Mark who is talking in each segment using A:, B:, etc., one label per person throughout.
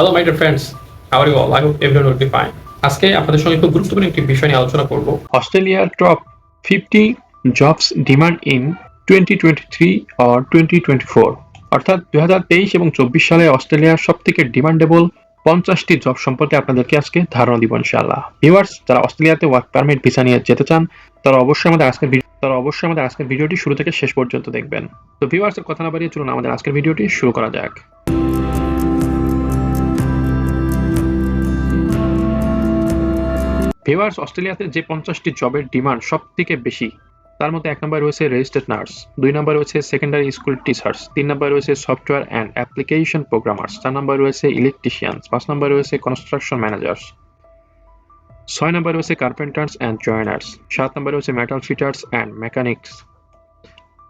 A: Hello my friends how are you all I hope everyone will be fine আজকে আপনাদের সঙ্গে খুব গুরুত্বপূর্ণ একটি বিষয় নিয়ে আলোচনা করব। অস্ট্রেলিয়ার top fifty jobs demand in twenty twenty three or twenty twenty four অর্থাৎ দু হাজার তেইশ এবং চব্বিশ সালে অস্ট্রেলিয়ার সব ডিমান্ডেবল পঞ্চাশটি জব সম্পর্কে আপনাদেরকে আজকে ধারণা দিব ইনশাআল্লাহ। ভিউয়ার্স যারা অস্ট্রেলিয়াতে ওয়ার্ক পারমিট ভিসা নিয়ে যেতে চান, তারা অবশ্যই আমাদের ভিডিও তারা অবশ্যই আমাদের আজকের ভিডিওটি শুরু থেকে শেষ পর্যন্ত দেখবেন। তো ভিউয়ার্সের কথা না বাড়িয়ে চলুন আমাদের আজকের ভিডিওটি শুরু করা যাক। ভিউয়ার্স অস্ট্রেলিয়াতে যে পঞ্চাশটি জবের ডিমান্ড সব থেকে বেশি তার মধ্যে এক নম্বর রয়েছে রেজিস্টার্ড নার্স দুই নম্বর রয়েছে সেকেন্ডারি স্কুল টিচার্স তিন নম্বর রয়েছে সফটওয়্যার অ্যান্ড অ্যাপ্লিকেশন প্রোগ্রামার্স চার নম্বর রয়েছে ইলেকট্রিশিয়ানস পাঁচ নম্বর রয়েছে কনস্ট্রাকশন ম্যানেজার্স ছয় নম্বর রয়েছে কার্পেন্টার্স অ্যান্ড জয়েনার্স সাত নম্বর রয়েছে মেটাল ফিটার্স অ্যান্ড মেকানিক্স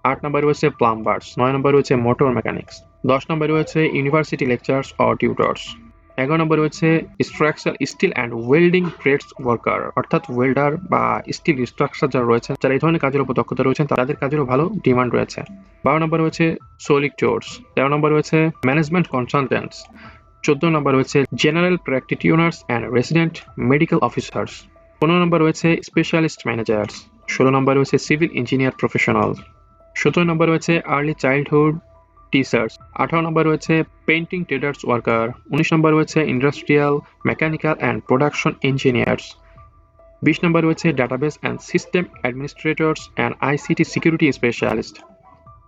A: আট নম্বর রয়েছে প্লাম্বার্স নয় নম্বর রয়েছে মোটর মেকানিক্স দশ নম্বর রয়েছে ইউনিভার্সিটি লেকচার্স অর টিউটর্স এগারো নম্বর রয়েছে structure steel and welding trades worker অর্থাৎ ওয়েল্ডার বা স্টিল স্ট্রাকচার যারা রয়েছে, যারা এই ধরনের কাজের উপর দক্ষতা রয়েছেন, তাদের কাজেরও ভালো ডিমান্ড রয়েছে। বারো নম্বর রয়েছে সোলিক টোর্স তেরো নম্বর রয়েছে ম্যানেজমেন্ট কনসালটেন্টস চোদ্দ নম্বর রয়েছে general practitioners and resident medical officers পনেরো নম্বর রয়েছে স্পেশালিস্ট ম্যানেজার্স ষোলো নম্বর রয়েছে সিভিল ইঞ্জিনিয়ার প্রফেশনাল সতেরো নম্বর রয়েছে আর্লি চাইল্ডহুড টিচার্স আঠারো নম্বর রয়েছে পেন্টিং ট্রেডার্স ওয়ার্কার উনিশ নম্বর রয়েছে industrial mechanical and production engineers বিশ নম্বর রয়েছে database and system administrators and ICT security specialist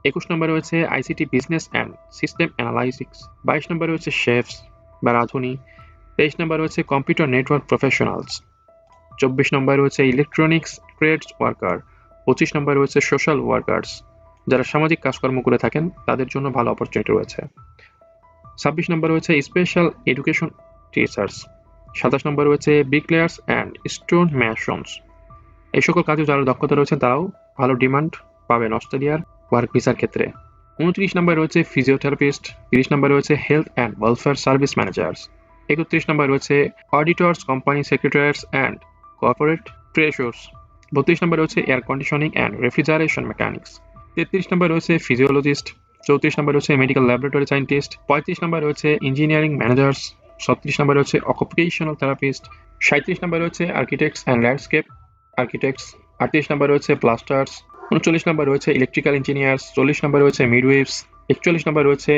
A: একুশ নম্বর রয়েছে ICT business and system analysts বাইশ নম্বর রয়েছে শেফস বা রাঁধুনি। তেইশ নম্বর রয়েছে কম্পিউটার নেটওয়ার্ক প্রফেশনালস চব্বিশ নম্বর রয়েছে ইলেকট্রনিক্স ট্রেডস ওয়ার্কার পঁচিশ নম্বর রয়েছে সোশ্যাল ওয়ার্কার্স যারা সামাজিক কাজকর্ম করে থাকেন, তাদের জন্য ভালো অপরচুনিটি রয়েছে। ছাব্বিশ নম্বর রয়েছে স্পেশাল এডুকেশন টিচার্স সাতাশ নম্বর রয়েছে ব্রিকলেয়ার্স অ্যান্ড স্টোন ম্যাশনস এই সকল কাজে যারা দক্ষতা রয়েছে তারাও ভালো ডিমান্ড পাবেন অস্ট্রেলিয়ার ওয়ার্ক ভিসার ক্ষেত্রে। উনত্রিশ নম্বর রয়েছে ফিজিওথেরাপিস্ট তিরিশ নম্বর রয়েছে health and welfare service managers একত্রিশ নম্বর রয়েছে auditors company secretaries and corporate treasurers বত্রিশ নম্বর রয়েছে air conditioning and refrigeration mechanics তেত্রিশ নম্বর রয়েছে ফিজিওলজিস্ট চৌত্রিশ নম্বর রয়েছে মেডিকেল ল্যাবরেটরি সায়েন্টিস্ট পঁয়ত্রিশ নম্বর রয়েছে ইঞ্জিনিয়ারিং ম্যানেজার্স ছত্রিশ নম্বর রয়েছে অকুপেশনাল থেরাপিস্ট সাঁত্রিশ নম্বর রয়েছে আর্কিটেক্টস অ্যান্ড ল্যান্ডস্কেপ আর্কিটেক্টস আটত্রিশ নম্বর রয়েছে প্লাস্টার্স উনচল্লিশ নম্বর রয়েছে ইলেকট্রিক্যাল ইঞ্জিনিয়ার্স চল্লিশ নম্বর রয়েছে মিডওয়েভস একচল্লিশ নম্বর রয়েছে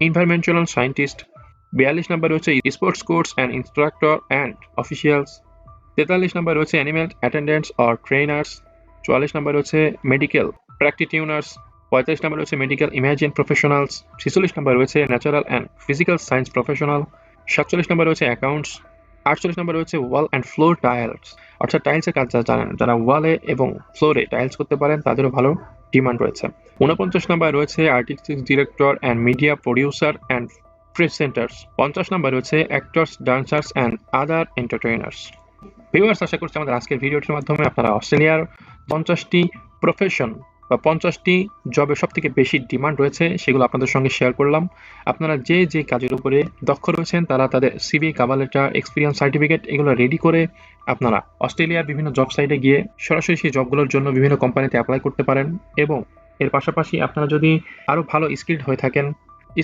A: ইনভারমেন্টাল সায়েন্টিস্ট বিয়াল্লিশ নম্বর রয়েছে sports coaches and instructor and officials তেতাল্লিশ নম্বর রয়েছে অ্যানিমেল অ্যাটেন্ডেন্টস অর ট্রেনার্স চুয়াল্লিশ নম্বর রয়েছে মেডিকেল প্র্যাকটিটিউনার্স পঁয়তাল্লিশ নম্বর রয়েছে মেডিকেল ইমাজিন প্রফেশনালস ছেচল্লিশ নম্বর রয়েছে natural and physical science professional সাতচল্লিশ নম্বর রয়েছে অ্যাকাউন্টস আটচল্লিশ নম্বর রয়েছে ওয়াল অ্যান্ড ফ্লোর টাইলস অর্থাৎ টাইলসের কাজ যারা জানেন, যারা ওয়ালে এবং ফ্লোরে টাইলস করতে পারেন, তাদেরও ভালো ডিমান্ড রয়েছে। উনপঞ্চাশ নম্বর রয়েছে artistic director and media producer and presenters পঞ্চাশ নম্বর রয়েছে actors dancers and other entertainers viewers আশা করছি আমাদের আজকের ভিডিওটির মাধ্যমে আপনারা অস্ট্রেলিয়ার পঞ্চাশটি প্রফেশন বা পঞ্চাশটি জবে সব থেকে বেশি ডিমান্ড রয়েছে, সেগুলো আপনাদের সঙ্গে শেয়ার করলাম। আপনারা যে যে কাজের উপরে দক্ষ রয়েছেন, তারা তাদের CV cover letter experience certificate এগুলো রেডি করে আপনারা অস্ট্রেলিয়ার বিভিন্ন জব সাইটে গিয়ে সরাসরি সেই জবগুলোর জন্য বিভিন্ন কোম্পানিতে অ্যাপ্লাই করতে পারেন এবং এর পাশাপাশি আপনারা যদি আরও ভালো স্কিল্ড হয়ে থাকেন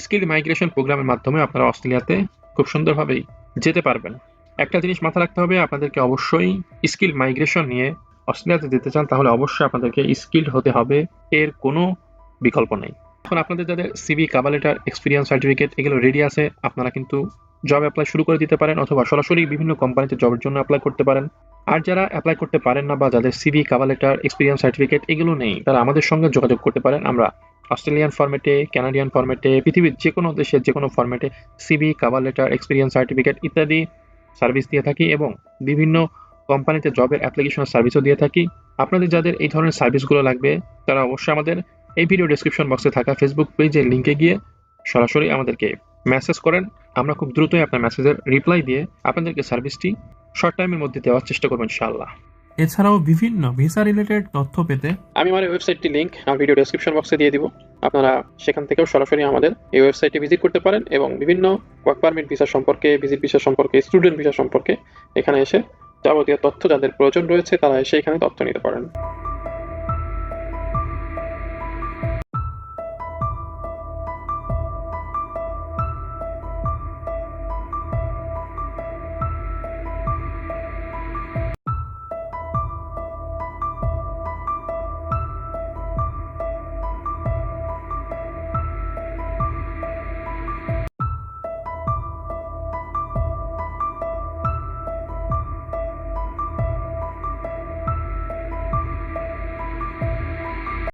A: স্কিল মাইগ্রেশন প্রোগ্রামের মাধ্যমে আপনারা অস্ট্রেলিয়াতে খুব সুন্দরভাবেই যেতে পারবেন। একটা জিনিস মাথায় রাখতে হবে, আপনাদেরকে অবশ্যই স্কিল মাইগ্রেশন নিয়ে অস্ট্রেলিয়াতে যেতে চান, তাহলে অবশ্যই আপনাদেরকে স্কিল্ড হতে হবে। এর কোনো বিকল্প নেই। এখন আপনাদের যাদের CV cover letter experience certificate এগুলো রেডি আছে, আপনারা কিন্তু জব অ্যাপ্লাই শুরু করে দিতে পারেন অথবা সরাসরি বিভিন্ন কোম্পানিতে জবের জন্য অ্যাপ্লাই করতে পারেন। আর যারা অ্যাপ্লাই করতে পারেন না বা যাদের সিভি কাবালেটার এক্সপিরিয়েন্স সার্টিফিকেট এগুলো নেই, তারা আমাদের সঙ্গে যোগাযোগ করতে পারেন। আমরা অস্ট্রেলিয়ান ফরম্যাটে কানাডিয়ান ফরম্যাটে পৃথিবীর যে কোনো দেশের যে কোনো ফরম্যাটে CV cover letter experience certificate ইত্যাদি সার্ভিস দিয়ে থাকি এবং বিভিন্ন কোম্পানিতে জবের অ্যাপ্লিকেশন সার্ভিসও দিয়ে থাকি। আপনাদের যাদের এই ধরনের সার্ভিসগুলো লাগবে তারা অবশ্যই আমাদের এই ভিডিও ডেসক্রিপশন বক্সে থাকা ফেসবুক পেজের লিঙ্কে গিয়ে সরাসরি আমাদেরকে মেসেজ করেন। আমরা খুব দ্রুতই আপনার মেসেজের রিপ্লাই দিয়ে আপনাদেরকে সার্ভিসটি শর্ট টাইমের মধ্যে দেওয়ার চেষ্টা করব ইনশাআল্লাহ।
B: এছাড়াও বিভিন্ন ভিসা রিলেটেড তথ্য পেতে
A: আমি আমার ওয়েবসাইটটি লিঙ্ক আমার ভিডিও ডেসক্রিপশন বক্সে দিয়ে দিব। আপনারা সেখান থেকেও সরাসরি আমাদের এই ওয়েবসাইটে ভিজিট করতে পারেন এবং বিভিন্ন ওয়ার্ক পারমিট ভিসা সম্পর্কে ভিজিট ভিসা সম্পর্কে স্টুডেন্ট ভিসা সম্পর্কে এখানে এসে যাবতীয় তথ্য যাদের প্রয়োজন রয়েছে তারা এসে এখানে তথ্য নিতে পারেন।